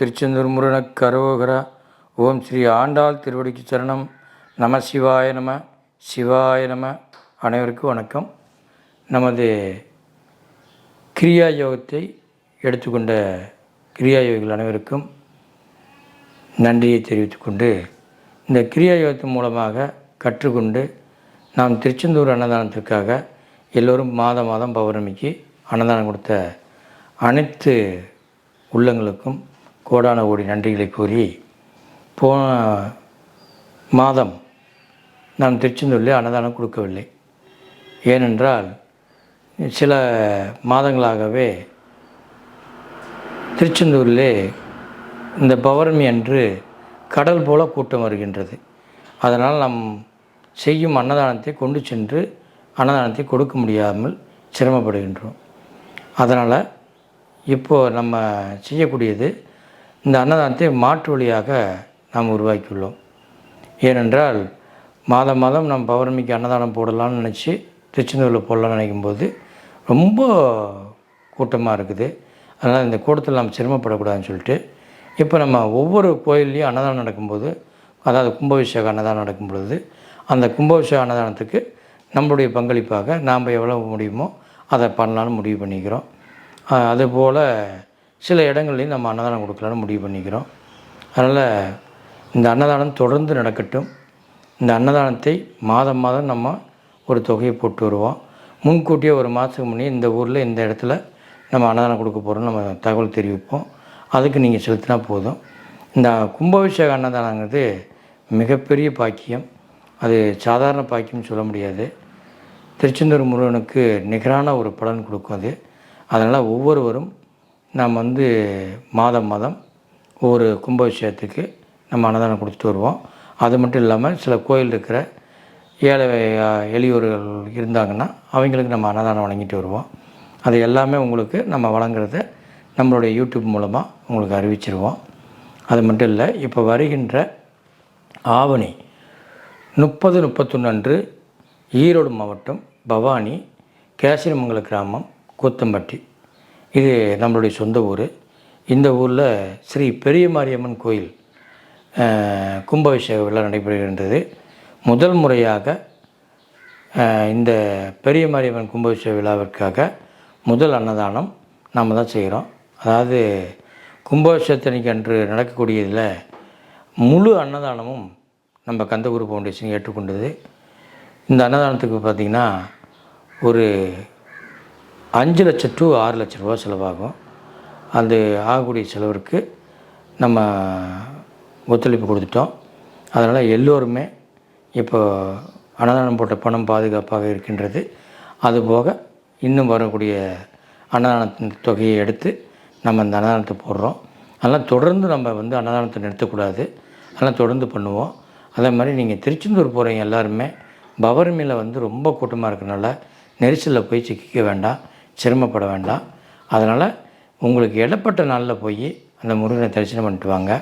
திருச்செந்தூர் முருகனுக்கு கரோகரா ஓம் ஸ்ரீ ஆண்டாள் திருவடிக்கு சரணம். நம சிவாய நம சிவாய நம. அனைவருக்கும் வணக்கம். நமது கிரியா யோகத்தை எடுத்துக்கொண்ட கிரியா யோகிகள் அனைவருக்கும் நன்றியை தெரிவித்துக்கொண்டு இந்த கிரியா யோகத்தின் மூலமாக கற்றுக்கொண்டு நாம் திருச்செந்தூர் அன்னதானத்திற்காக எல்லோரும் மாதம் மாதம் பௌர்ணமிக்கு அன்னதானம் கொடுத்த அனைத்து உள்ளங்களுக்கும் கோடான கோடி நன்றிகளை கூறி போன மாதம் நாம் திருச்செந்தூரில் அன்னதானம் கொடுக்கவில்லை. ஏனென்றால் சில மாதங்களாகவே திருச்செந்தூரிலே இந்த பௌர்ணமி அன்று கடல் போல கூட்டம் வருகின்றது. அதனால் நாம் செய்யும் அன்னதானத்தை கொண்டு சென்று அன்னதானத்தை கொடுக்க முடியாமல் சிரமப்படுகின்றோம். அதனால் இப்போது நம்ம செய்யக்கூடியது இந்த அன்னதானத்தை மாற்று வழியாக நாம் உருவாக்கியுள்ளோம். ஏனென்றால் மாதம் மாதம் நம்ம பௌர்ணமிக்கு அன்னதானம் போடலாம்னு நினச்சி திருச்செந்தூரில் போடலாம்னு நினைக்கும்போது ரொம்ப கூட்டமாக இருக்குது. அதனால் இந்த கூட்டத்தில் நாம் சிரமப்படக்கூடாதுன்னு சொல்லிட்டு இப்போ நம்ம ஒவ்வொரு கோயில்லையும் அன்னதானம் நடக்கும்போது அதாவது கும்பாபிஷேக அன்னதானம் நடக்கும் பொழுது அந்த கும்பாபிஷேக அன்னதானத்துக்கு நம்மளுடைய பங்களிப்பாக நாம் எவ்வளோ முடியுமோ அதை பண்ணலான்னு முடிவு பண்ணிக்கிறோம். அதுபோல் சில இடங்கள்லையும் நம்ம அன்னதானம் கொடுக்கலான்னு முடிவு பண்ணிக்கிறோம். அதனால் இந்த அன்னதானம் தொடர்ந்து நடக்கட்டும். இந்த அன்னதானத்தை மாதம் மாதம் நம்ம ஒரு தொகையை போட்டு வருவோம். முன்கூட்டியே ஒரு மாதத்துக்கு முன்னே இந்த ஊரில் இந்த இடத்துல நம்ம அன்னதானம் கொடுக்க போகிறோம் நம்ம தகவல் தெரிவிப்போம். அதுக்கு நீங்கள் செலுத்தினா போதும். இந்த கும்பாபிஷேக அன்னதானங்கிறது மிகப்பெரிய பாக்கியம். அது சாதாரண பாக்கியம்னு சொல்ல முடியாது. திருச்செந்தூர் முருகனுக்கு நிகரான ஒரு பலன் கொடுக்கும் அது. அதனால் ஒவ்வொருவரும் நாம் வந்து மாதம் மாதம் ஒவ்வொரு கும்பாபிஷேகத்துக்கு நம்ம அன்னதானம் கொடுத்துட்டு வருவோம். அது மட்டும் இல்லாமல் சில கோயில் இருக்கிற ஏழை எளியோர்கள் இருந்தாங்கன்னா அவங்களுக்கு நம்ம அன்னதானம் வழங்கிட்டு வருவோம். அது எல்லாமே உங்களுக்கு நம்ம வழங்குறத நம்மளுடைய யூடியூப் மூலமாக உங்களுக்கு அறிவிச்சிருவோம். அது மட்டும் இல்லை இப்போ வருகின்ற ஆவணி முப்பது முப்பத்தொன்று அன்று ஈரோடு மாவட்டம் பவானி கேசரிமங்கல கிராமம் கூத்தம்பட்டி. இது நம்மளுடைய சொந்த ஊர். இந்த ஊரில் ஸ்ரீ பெரிய மாரியம்மன் கோயில் கும்பாபிஷேக விழா நடைபெறுகின்றது. முதல் முறையாக இந்த பெரிய மாரியம்மன் கும்பாபிஷேக விழாவிற்காக முதல் அன்னதானம் நாம் தான் செய்கிறோம் அதாவது கும்பாபிஷேகத்தன்னைக்கு அன்று நடக்கக்கூடியதில் முழு அன்னதானமும் நம்ம கந்தகுரு ஃபவுண்டேஷன் ஏற்றுக்கொண்டது. இந்த அன்னதானத்துக்கு பார்த்திங்கன்னா ஒரு அஞ்சு லட்சம் டு ஆறு லட்ச ரூபா செலவாகும். அந்த ஆகக்கூடிய செலவிற்கு நம்ம ஒத்துழைப்பு கொடுத்துட்டோம். அதனால் எல்லோருமே இப்போ அன்னதானம் போட்ட பணம் பாதுகாப்பாக இருக்கின்றது. அதுபோக இன்னும் வரக்கூடிய அன்னதானத்தின் தொகையை எடுத்து நம்ம இந்த அன்னதானத்தை போடுறோம். அதெல்லாம் தொடர்ந்து நம்ம வந்து அன்னதானத்தை நிறுத்தக்கூடாது. அதெல்லாம் தொடர்ந்து பண்ணுவோம். அதே மாதிரி நீங்கள் திருச்செந்தூர் போகிறீங்க எல்லாருமே பவர்மியில் வந்து ரொம்ப கூட்டமாக இருக்கிறனால நெரிசலில் போய் சிக்கிக்க வேண்டாம். சிரமப்பட வேண்டாம். அதனால் உங்களுக்கு இடப்பட்ட நாளில் போய் அந்த முருகனை தரிசனம் பண்ணிட்டு வாங்க.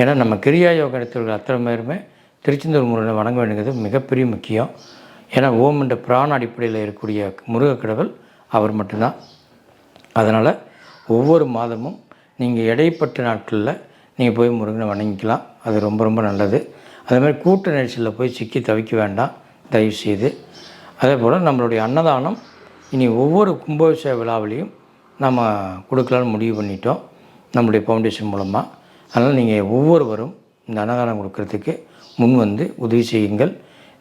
ஏன்னா நம்ம கிரியா யோக எடுத்தவர்கள் அத்தனை பேருமே திருச்செந்தூர் முருகனை வணங்க வேண்டியது மிகப்பெரிய முக்கியம். ஏன்னா ஓம் என்ற பிராண அடிப்படையில் இருக்கக்கூடிய முருக கடவுள் அவர் மட்டும்தான். அதனால் ஒவ்வொரு மாதமும் நீங்கள் இடைப்பட்ட நாட்களில் நீங்கள் போய் முருகனை வணங்கிக்கலாம். அது ரொம்ப ரொம்ப நல்லது. அதே மாதிரி கூட்ட நெரிசலில் போய் சிக்கி தவிக்க வேண்டாம். தயவு செய்து அதே போல் நம்மளுடைய அன்னதானம் இனி ஒவ்வொரு கும்பாபிஷேக விழாவிலையும் நம்ம கொடுக்கலான்னு முடிவு பண்ணிட்டோம் நம்முடைய ஃபவுண்டேஷன் மூலமாக அதனால் நீங்கள் ஒவ்வொருவரும் இந்த அன்னதானம் கொடுக்கறதுக்கு முன் வந்து உதவி செய்யுங்கள்.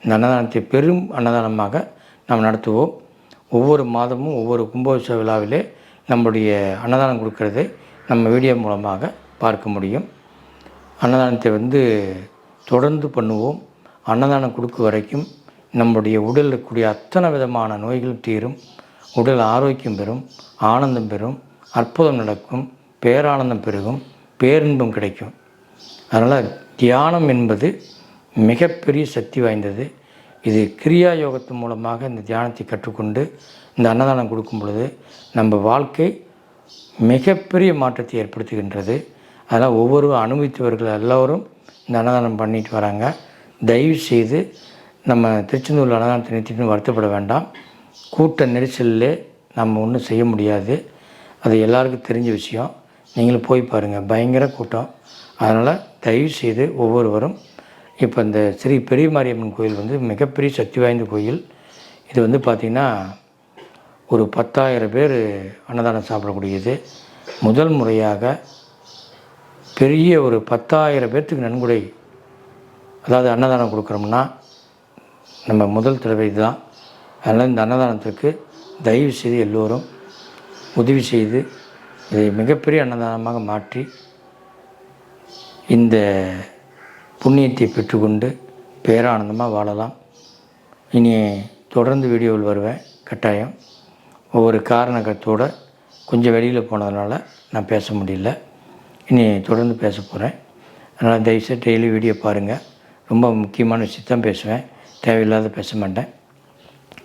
இந்த அன்னதானத்தை பெரும் அன்னதானமாக நாம் நடத்துவோம். ஒவ்வொரு மாதமும் ஒவ்வொரு கும்பாபிஷேக விழாவிலே நம்முடைய அன்னதானம் கொடுக்கறதை நம்ம வீடியோ மூலமாக பார்க்க முடியும். அன்னதானத்தை வந்து தொடர்ந்து பண்ணுவோம். அன்னதானம் கொடுக்க வரைக்கும் நம்முடைய உடலில் இருக்கக்கூடிய அத்தனை விதமான நோய்கள் தீரும் உடல் ஆரோக்கியம் பெறும் ஆனந்தம் பெறும் அற்புதம் நடக்கும் பேரானந்தம் பெருகும் பேரின்பம் கிடைக்கும். அதனால் தியானம் என்பது மிகப்பெரிய சக்தி வாய்ந்தது. இது கிரியா யோகத்தின் மூலமாக இந்த தியானத்தை கற்றுக்கொண்டு இந்த அன்னதானம் கொடுக்கும் பொழுது நம்ம வாழ்க்கை மிகப்பெரிய மாற்றத்தை ஏற்படுத்துகின்றது. அதனால் ஒவ்வொரு அனுபவித்தவர்கள் எல்லோரும் இந்த அன்னதானம் பண்ணிட்டு வராங்க. தயவு செய்து நம்ம திருச்செந்தூரில் அன்னதானத்தை நிறுத்திட்டு வருத்தப்பட வேண்டாம். கூட்ட நெரிசலில் நம்ம ஒன்றும் செய்ய முடியாது. அது எல்லாருக்கும் தெரிஞ்ச விஷயம். நீங்களும் போய் பாருங்கள் பயங்கர கூட்டம். அதனால் தயவு செய்து ஒவ்வொருவரும் இப்போ இந்த ஸ்ரீ பெரிய மாரியம்மன் கோயில் வந்து மிகப்பெரிய சக்தி வாய்ந்த கோயில். இது வந்து பார்த்திங்கன்னா ஒரு பத்தாயிரம் பேர் அன்னதானம் சாப்பிடக்கூடியது. முதல் முறையாக பெரிய ஒரு பத்தாயிரம் பேர்த்துக்கு நன்கொடை அதாவது அன்னதானம் கொடுக்குறோம்னா நம்ம முதல் தடவை இதுதான். அதனால் இந்த அன்னதானத்திற்கு தயவு செய்து எல்லோரும் உதவி செய்து இதை மிகப்பெரிய அன்னதானமாக மாற்றி இந்த புண்ணியத்தை பெற்றுக்கொண்டு பேரானந்தமாக வாழலாம். இனி தொடர்ந்து வீடியோவில் வருவேன் கட்டாயம். ஒவ்வொரு காரணத்தோடு கொஞ்சம் வெளியில் போனதுனால நான் பேச முடியல. இனி தொடர்ந்து பேச போகிறேன் அதனால் தயவுசெய்து டெய்லி வீடியோ பாருங்கள் ரொம்ப முக்கியமான விஷயத்தான் பேசுவேன். தேவையில்லாத பேச மாட்டேன்.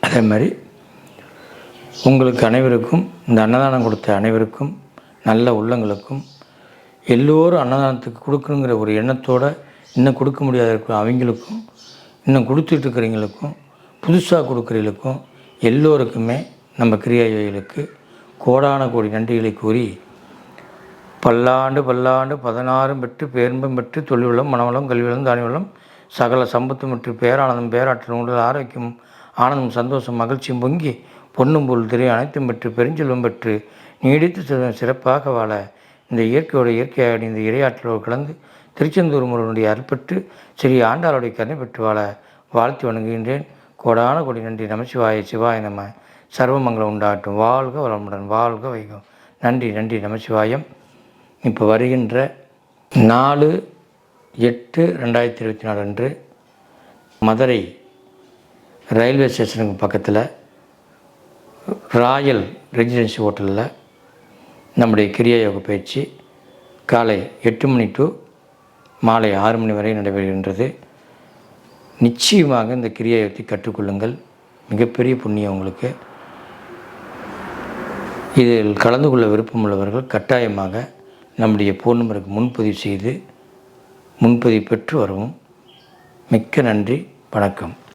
அதே மாதிரி உங்களுக்கு அனைவருக்கும் இந்த அன்னதானம் கொடுத்த அனைவருக்கும் நல்ல உள்ளங்களுக்கும் எல்லோரும் அன்னதானத்துக்கு கொடுக்கணுங்கிற ஒரு எண்ணத்தோடு இன்னும் கொடுக்க முடியாத இருக்கிற அவங்களுக்கும் இன்னும் கொடுத்துட்ருக்கிறவங்களுக்கும் புதுசாக கொடுக்குறவங்களுக்கும் எல்லோருக்குமே நம்ம கிரியாயோகிகளுக்கு கோடான கோடி நன்றிகளை கூறி பல்லாண்டு பல்லாண்டு பதினாறும் பெற்று பேரும்பம் பெற்று தொழில்வளம் மனவளம் கல்விவளம் தானியவளம் சகல சம்பத்தும் பெற்று பேரானந்தம் பேராற்றல் உடல் ஆரோக்கியம் ஆனந்தம் சந்தோஷம் மகிழ்ச்சியும் பொங்கி பொன்னும் பொருள் திரை அனைத்தும் பெற்று பெருஞ்செல்வம் பெற்று நீடித்து செல்வம் சிறப்பாக வாழ இந்த இயற்கையோட இயற்கையாக இந்த இரையாற்றலோடு கலந்து திருச்செந்தூர் முருகனுடைய அருள்பெற்று ஸ்ரீ ஆண்டாளுடைய கருணை பெற்று வாழ வாழ்த்து வணங்குகின்றேன். கோடான கொடி நன்றி. நமசிவாய சிவாய நம்ம சர்வமங்கலம் உண்டாகட்டும். வாழ்க வளமுடன். வாழ்க வைகம். நன்றி நன்றி. நமசிவாயம். இப்போ வருகின்ற நாலு எட்டு ரெண்டாயிரத்தி இருபத்தி நாலு அன்று மதுரை ரயில்வே ஸ்டேஷனுக்கு பக்கத்தில் ராயல் ரெசிடென்சி ஹோட்டலில் நம்முடைய கிரியா யோக பயிற்சி காலை எட்டு மணி டு மாலை ஆறு மணி வரை நடைபெறுகின்றது. நிச்சயமாக இந்த கிரியா யோகத்தை கற்றுக்கொள்ளுங்கள். மிகப்பெரிய புண்ணியம் உங்களுக்கு. இதில் கலந்து கொள்ள விருப்பமுள்ளவர்கள் கட்டாயமாக நம்முடைய ஃபோன் நம்பருக்கு முன்பதிவு செய்து முன்பதிவு பெற்று வருவோம். மிக்க நன்றி. வணக்கம்.